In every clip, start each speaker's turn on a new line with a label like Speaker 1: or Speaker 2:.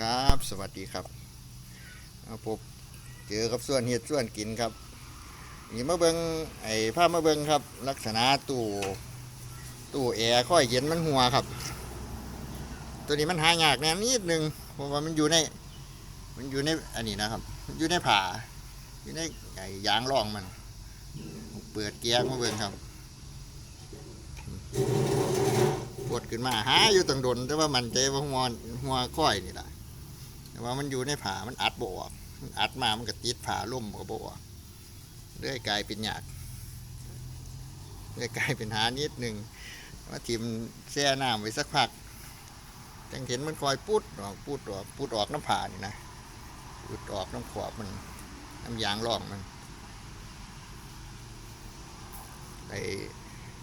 Speaker 1: ครับ สวัสดีครับเอาพบเจอกับส่วนเห็ดส่วนกินครับนี่มาเบิงไอ้ภามาเบิงครับ ลักษณะตู้ตู้แอร์ค่อยเย็นมันหัวครับ ตัวนี้มันหายากแน่นิดนึงเพราะว่ามันอยู่ใน มันอยู่ในอันนี้นะครับ มันอยู่ในผ่าอยู่ในไอ้ยางรองมัน เปิดเกียร์มาเบิงครับปวดขึ้นมาหาอยู่ตังดนแต่ว่ามันใจว่าหัวหัวค่อยนี่แหละ แต่ว่ามันอยู่ในผ่ามันอัดบออกมันอัดมามันก็ติดผ่าล่มก็บออกเรื่อยกลายเป็นหยากเรื่อยกลายเป็นหานิดหนึ่งว่าทิมแช่น้ำไว้สักพักจังเห็นมันคอยปุดออกปุดออกปุดออกน้ำผ่านี่นะปุดออกน้ำขอบมันน้ำยางร่องมันไอ้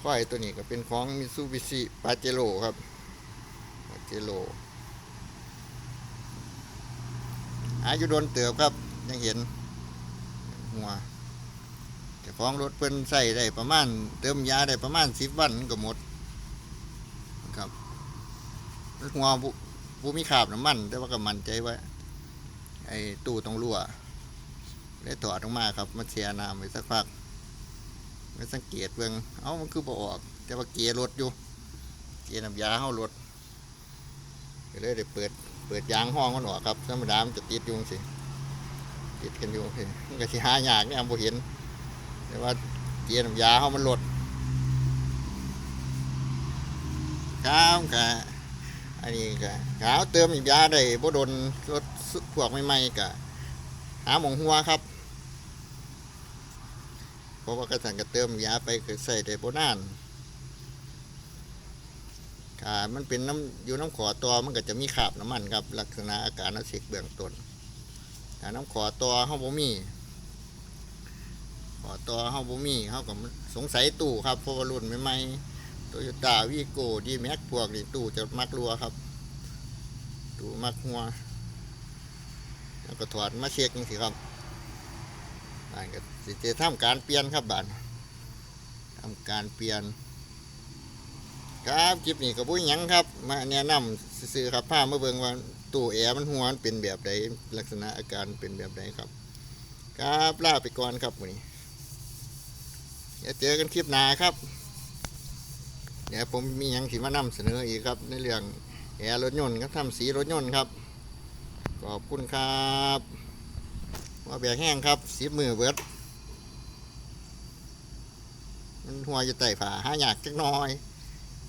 Speaker 1: ค่อยตัวนี้ก็เป็นของมิซูบิชิปาเจโร่ครับปาเจโร่ อายุโดนเติบครับ ยังเห็นหัวเจ้าของรถเพิ่นใส่ได้ประมาณ เติมยาได้ประมาณสิบวันก็หมดครับหัวบุบุมีขาบน้ำมัน แต่ว่าก็มันใจว่าไอ้ตู้ต้องรั่วได้ถอดออกมาครับมาเชียน้ำไว้สักพักไม่สังเกตเบิ่งเอ้ามันคือบ่ออก แต่ว่าเกียร์รถอยู่ เกียร์น้ำยาเฮารถก็เลยได้เปิด เปิดยางห้องมันออกครับธรรมดามันจะติดยุงสิติดกันอยู่สิมันก็สิหายากเนี่ยบ่เห็น แต่ว่าเกียร์น้ำยาเฮามันหลดครับกะอันนี้กะขาวเติมน้ำยาได้บ่โดนรถพวกใหม่ๆกะหาหมองหัวครับเพราะว่ากระสันก็เติมยาไปก็ใส่ได้บ่นาน ค่ะมันเป็นน้ำอยู่น้ำขอตัวมันก็จะมีขาบน้ำมันครับ ลักษณะอาการนัสิกเบื้องต้นถ้าน้ำขอตัวเฮาบ่มี ขอตัวเฮาบ่มีเฮาก็สงสัยตู้ครับเพราะว่ารุ่นใหม่ๆโตโยต้าวีโก้ดีแม็กพวกนี้ตู้จะมักรัวครับ ตู้มักหัว แล้วก็ถอดมาเช็คจังซี่ครับบ้านก็สิจะทำการเปลี่ยนครับบ้านทำการเปลี่ยน ครับคลิปนี้ก็บุ้ยยังครับ มาแนะนำซื้อครับผ้ามาเบิ่งว่าตู้แอร์มันหัวมันเป็นแบบใดลักษณะอาการเป็นแบบใดครับ ครับลาไปก่อนครับวันนี้เดี๋ยวเจอกันคลิปหน้าครับ เดี๋ยวผมมียังสิมานำเสนออีกครับ ในเรื่องแอร์รถยนต์ครับทำสีรถยนต์ครับขอบคุณครับว่าแบกแห้งครับสีมือเบิดมันหัวจะไต่ฝาหายากจักน้อย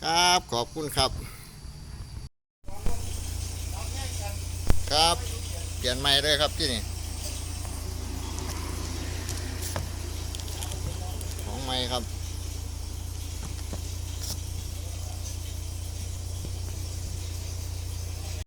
Speaker 1: ครับขอบคุณครับครับ เปลี่ยนใหม่เลยครับที่นี่ของใหม่ครับ